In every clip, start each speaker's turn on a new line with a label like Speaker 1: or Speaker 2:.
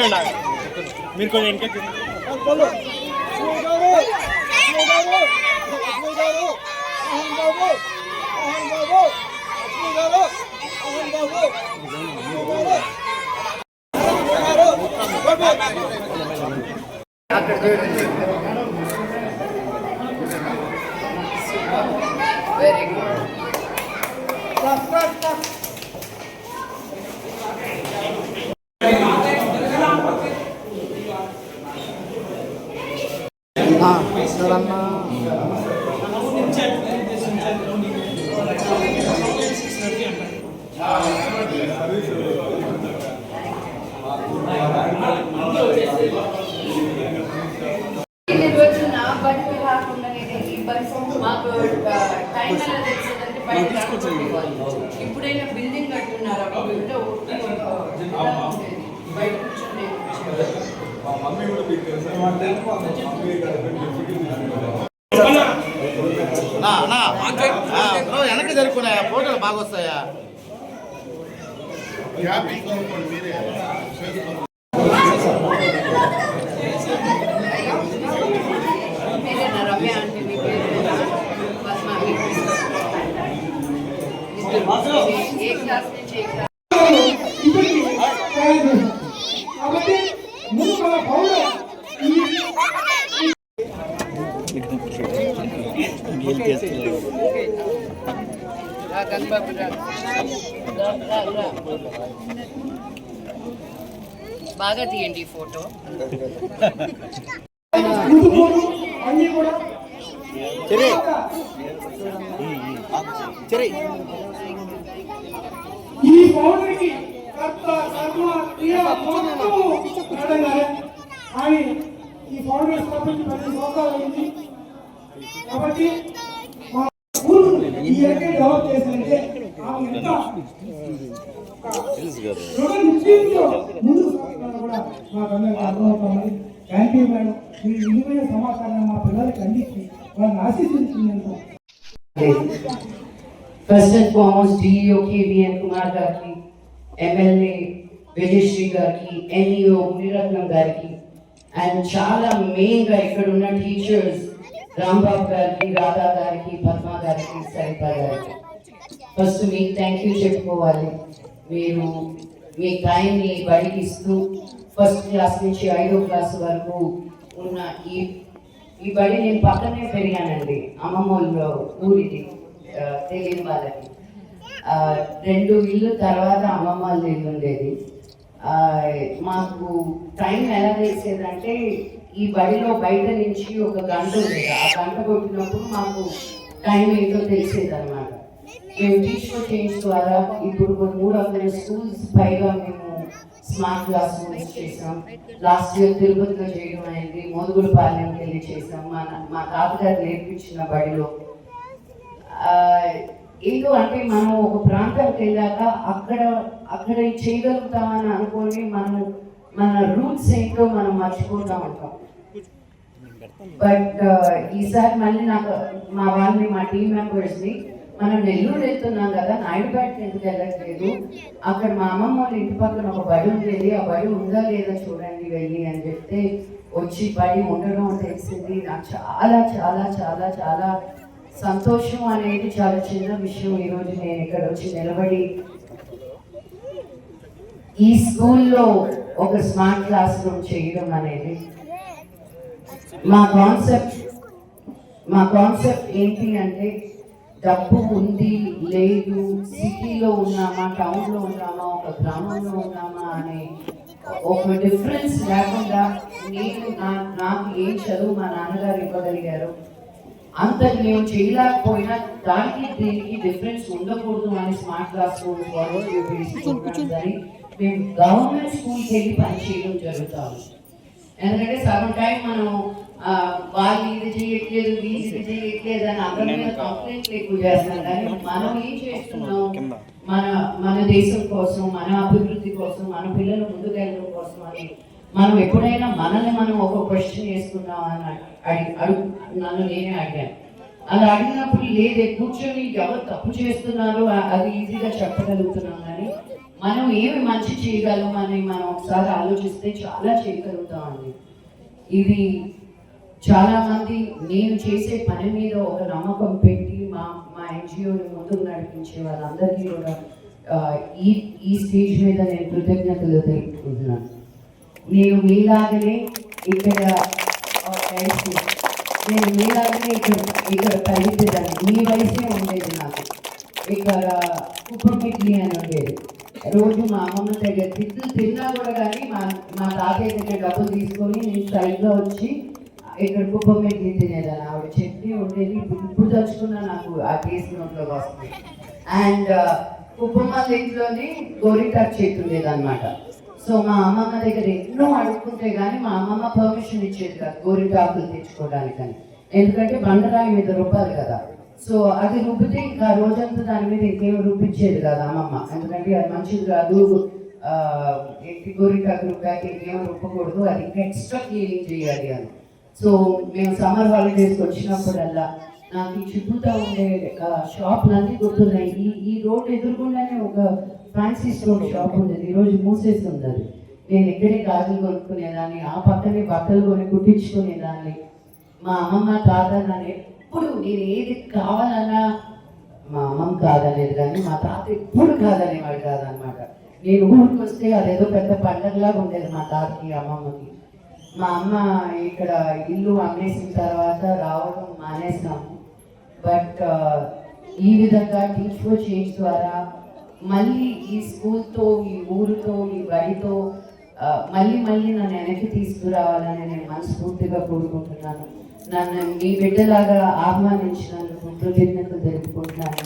Speaker 1: మీరు కొంచెం వెనక
Speaker 2: వెరీ గుడ్ ఈ రోజు నా బడికి రాకుండా నేను ఈ బడి మాకు టైం ఎలా తెలిసిందంటే బయట రాకపోయేవాళ్ళు. ఇప్పుడైనా బిల్డింగ్ కట్టున్నారు అప్పుడు ఉంటే ఒట్టి ఒక ఇలా ఉండేది. బయట కూర్చొని
Speaker 3: నా నా ఆ, బ్రో, వెనక్కి జరుపుకున్నాయా ఫోటోలు బాగా వస్తాయా
Speaker 2: మీ మీ? ఏ క్లాస్ నుంచి ఏ క్లాస్ బాగా తీయండి ఫోటో.
Speaker 4: అన్ని కూడా
Speaker 3: చెరి. చెరి.
Speaker 4: ఈ పౌరుడికి కర్త కర్మ క్రియ అని ఈ పౌరుడు స్థాపించి పది సంవత్సరాలు అయింది కాబట్టి మా స్కూల్ ఈ రకంగా డెవలప్ చేసిందంటే ఆమె ఎంత రుణ నిశ్చయంతో ముందుకు సాగుతున్నా కూడా మాకు అందరికీ అర్థమవుతామని థ్యాంక్ యూ మేడం మీ విలువైన సమాచారాన్ని మా పిల్లలకి అందించి వాళ్ళని ఆశీర్వదించినందుకు
Speaker 2: first and foremost DEO KVN Kumar గారికి ఎమ్మెల్యే విజయశ్రీ గారికి ఎన్ఈఓ మునిరత్నం గారికి అండ్ చాలా మెయిన్గా ఇక్కడ ఉన్న టీచర్స్ రాంబాబు గారికి రాధా గారికి పద్మ గారికి సరిత గారికి ఫస్ట్ మీకు థ్యాంక్ యూ చెప్పుకోవాలి. మీరు మీ టైంని బడికి ఇస్తూ ఫస్ట్ క్లాస్ నుంచి ఐదో క్లాస్ వరకు ఉన్న ఈ ఈ బడి నేను పక్కనే పెరిగానండి. అమ్మమ్మ వాళ్ళ ఊరిది తెలియని వాళ్ళకి. రెండు ఇల్లు తర్వాత అమ్మమ్మ ఇల్లు ఉండేది. మాకు టైం ఎలా వేసేదంటే ఈ బడిలో బయట నుంచి ఒక గంట ఉండేది. ఆ గంట కొట్టినప్పుడు మాకు టైం ఏంటో తెలిసేది అనమాట మేము టీచర్ చేంజ్ ద్వారా ఇప్పుడు కొన్ని మూడు వందల స్కూల్స్ పైగా మేము స్మార్ట్ క్లాస్ రూమ్స్ చేసాం లాస్ట్ ఇయర్ తిరుపతిలో చేయడం అయింది మోదుగులపాలెంకి వెళ్ళి చేసాం మా మా తాతగారు నేర్పించిన బడిలో. ఏదో అంటే మనం ఒక ప్రాంతానికి వెళ్ళాక అక్కడ అక్కడ చేయగలుగుతామని అనుకొని మనం మన రూట్స్ ఏంటో మనం మర్చిపోతూ ఉంటాం. బట్ uh, ఈసారి మళ్ళీ నాకు మా వాళ్ళని మా టీం మెంబర్స్ని మనం నెల్లూరు వెళ్తున్నాం కదా నాయుడుపేటకి ఎందుకు వెళ్ళట్లేదు? అక్కడ మా అమ్మమ్మ వాళ్ళ ఇంటి పక్కన ఒక బడి ఉండేది. ఆ బడి ఉందా లేదా చూడండి వెళ్ళి అని చెప్తే వచ్చి బడి ఉండడం తెలిసింది. నాకు చాలా చాలా చాలా చాలా సంతోషం అనేది చాలా చిన్న విషయం ఈరోజు నేను ఇక్కడ వచ్చి నిలబడి ఈ స్కూల్లో ఒక స్మార్ట్ క్లాస్ రూమ్ చేయడం అనేది మా కాన్సెప్ట్ మా కాన్సెప్ట్ ఏంటి అంటే డబ్బు ఉంది లేదు సిటీలో ఉన్నామా టౌన్లో ఉన్నామా ఒక గ్రామంలో ఉన్నామా అనే ఒక డిఫరెన్స్ లేకుండా నేను నా- నాకు ఏం చదువు మా నాన్నగారు ఇవ్వగలిగారు అంత నేను చేయలేకపోయినా దానికి దీనికి డిఫరెన్స్ ఉండకూడదు అని స్మార్ట్ క్లాస్ రూమ్ ఫాలో అని మేము గవర్నమెంట్ స్కూల్కి వెళ్ళి పనిచేయడం జరుగుతాము. ఎందుకంటే సగం టైం మనం చేయట్లేదు చేయట్లేదు అని అందరి మీద కంప్లైంట్లు ఎక్కువ చేస్తున్నాం కానీ మనం ఏం చేస్తున్నాం? మన మన దేశం కోసం మన అభివృద్ధి కోసం మన పిల్లలు ముందుకెళ్ళడం కోసం అని మనం ఎప్పుడైనా మనల్ని మనం ఒక క్వశ్చన్ వేసుకున్నాం అని అడిగి అడుగు నన్ను నేనే అడిగాను. అలా అడిగినప్పుడు లేదే కూర్చొని ఎవరు తప్పు చేస్తున్నారో అది ఈజీగా చెప్పగలుగుతున్నాం కానీ మనం ఏమి మంచి చేయగలం అని మనం ఒకసారి ఆలోచిస్తే చాలా చేయగలుగుతామండి. ఇది చాలామంది నేను చేసే పని మీద ఒక నమ్మకం పెట్టి మా మా ఎన్జిఓని ముందుకు నడిపించే వాళ్ళందరికీ కూడా ఈ ఈ స్టేజ్ మీద నేను కృతజ్ఞతలు తెలుపుకుంటున్నాను. నేను మీలాగనే ఇక్కడ నేను మీలాగనే ఇక్కడ ఇక్కడ కలిపేదాన్ని మీ వయసే ఉండేది నాకు. ఇక్కడ కుప్పమిట్లి అని ఉండేది. రోజు మా అమ్మమ్మ దగ్గర తిట్లు తిన్నా కూడా కానీ మా మా తాతయ్య దగ్గర డబ్బులు తీసుకొని నేను సైడ్లో వచ్చి ఇక్కడ కుప్పమిట్లి తినేదాన్ని ఆవిడ చట్నీ ఉండేది ఇప్పుడు ఇప్పుడు తలుచుకున్నా నాకు ఆ టేస్ట్ నోట్లోకి వస్తుంది. అండ్ uh, కుప్పమ్మ ఇంట్లోనే గోరింటాకు చెట్టు ఉండేదన్నమాట. సో మా అమ్మమ్మ దగ్గర ఎన్నో అడుక్కుంటే కానీ మా అమ్మమ్మ పర్మిషన్ ఇచ్చేది కాదు గోరింటాకులు తెచ్చుకోవడానికని. ఎందుకంటే బండరాయి మీద రుబ్బాలి కదా. సో అది రుబ్బితే ఇంకా రోజంతా దాని మీద ఇంకేం రుబ్బించేది కాదు అమ్మమ్మ. ఎందుకంటే అది మంచిది కాదు. Uh, ఆ, గోరింటాకు రుబ్బాకి ఇంకేం రుబ్బకూడదు. అది ఇంకా ఎక్స్ట్రా క్లీనింగ్ చేయాలి అని. సో మేము సమ్మర్ హాలిడేస్కి వచ్చినప్పుడల్లా నాకు ఈ చుట్టూతా ఉండే షాప్లన్నీ గుర్తున్నాయి. ఈ ఈ రోడ్ ఎదురుకుండానే ఒక ఫ్యాన్సీ స్టోర్ షాప్ ఉండేది. ఈరోజు మూసేసి అది నేను ఇక్కడే గాజులు కొనుక్కునేదాన్ని ఆ పక్కనే బట్టలు కొని కుట్టించుకునేదాన్ని. మా అమ్మమ్మ తాత నన్ను ఎప్పుడు నేను ఏది కావాలన్నా మా అమ్మమ్మ కాదనేది కానీ మా తాత ఎప్పుడు కాదనేవాడు కాదనమాట. నేను ఊరికి వస్తే అదేదో పెద్ద పండగలాగా ఉండేది మా తాతకి అమ్మమ్మకి. మా అమ్మ ఇక్కడ ఇల్లు అమ్మేసిన తర్వాత రావడం మానేసాము బట్ uh, ఈ విధంగా టీచ్ చేంజ్ ద్వారా మళ్ళీ ఈ స్కూల్తో ఈ ఊరితో ఈ బడితో uh, మళ్ళీ మళ్ళీ నన్ను వెనక్కి తీసుకురావాలని నేను మనస్ఫూర్తిగా కోరుకుంటున్నాను. నన్ను మీ బిడ్డలాగా ఆహ్వానించినందుకు కృతజ్ఞతలు తెలుపుకుంటున్నాను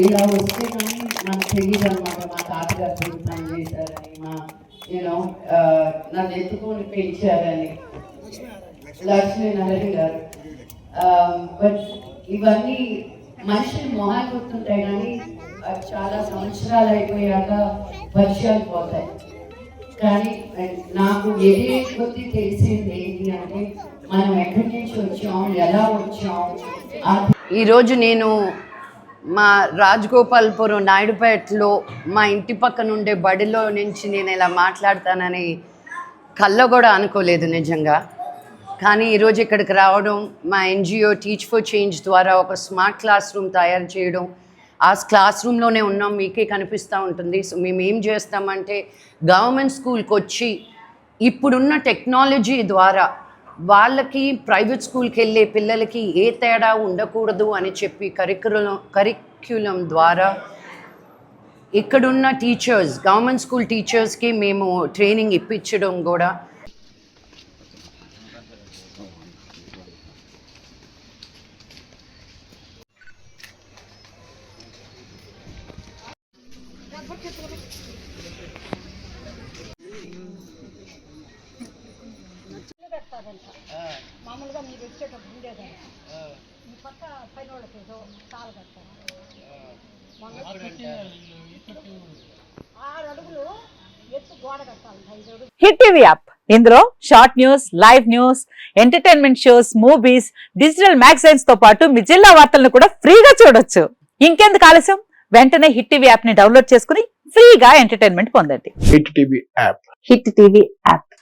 Speaker 2: ఇలా వస్తే కానీ నాకు తెలియదు అన్నమాట బాగా తాతగారు పని చేశారని మా నేను నన్ను ఎత్తుకొని పెంచారని లక్ష్మీనారాయణ గారు. Um, బట్ ఇవన్నీ మనిషి మొహాలు గుర్తుంటాయి కానీ అవి చాలా సంవత్సరాలు అయిపోయాక పరిచయాలు పోతాయి. కానీ నాకు ఏదే కొద్ది తెలిసింది ఏంటి అంటే మనం ఎక్కడి నుంచి వచ్చాం ఎలా వచ్చాం ఈరోజు నేను మా రాజగోపాల్పురం నాయుడుపేటలో మా ఇంటి పక్కన ఉండే బడిలో నుంచి నేను ఇలా మాట్లాడతానని కల్లో కూడా అనుకోలేదు నిజంగా. కానీ ఈరోజు ఇక్కడికి రావడం మా ఎన్జిఓ టీచ్ ఫర్ చేంజ్ ద్వారా ఒక స్మార్ట్ క్లాస్ రూమ్ తయారు చేయడం ఆ క్లాస్ రూమ్లోనే ఉన్నాం మీకే కనిపిస్తూ ఉంటుంది. సో మేము ఏం చేస్తామంటే గవర్నమెంట్ స్కూల్కి వచ్చి ఇప్పుడున్న టెక్నాలజీ ద్వారా వాళ్ళకి ప్రైవేట్ స్కూల్కి వెళ్ళే పిల్లలకి ఏ తేడా ఉండకూడదు అని చెప్పి కరికులం కరిక్యులం ద్వారా ఇక్కడున్న టీచర్స్ గవర్నమెంట్ స్కూల్ టీచర్స్కి మేము ట్రైనింగ్ ఇప్పించడం కూడా
Speaker 1: మామూలుగా మీరు వచ్చేటప్పుడు ఉండేదండి ఈ పక్క పైన వాళ్ళకి ఏదో తాళ కట్టారు. ఆరు అడుగులు ఎత్తు గోడ కట్టాలి ఐదు అడుగులు.
Speaker 5: Hit TV app. ఇందులో short news live news entertainment shows movies digital మ్యాగజైన్స్తో పాటు మీ జిల్లా వార్తలను కూడా ఫ్రీగా చూడొచ్చు. ఇంకెందుకు ఆలస్యం? వెంటనే హిట్ టీవీ యాప్ని డౌన్లోడ్ చేసుకుని ఫ్రీగా ఎంటర్టైన్మెంట్ పొందండి.
Speaker 6: Hit TV app.
Speaker 5: Hit TV app.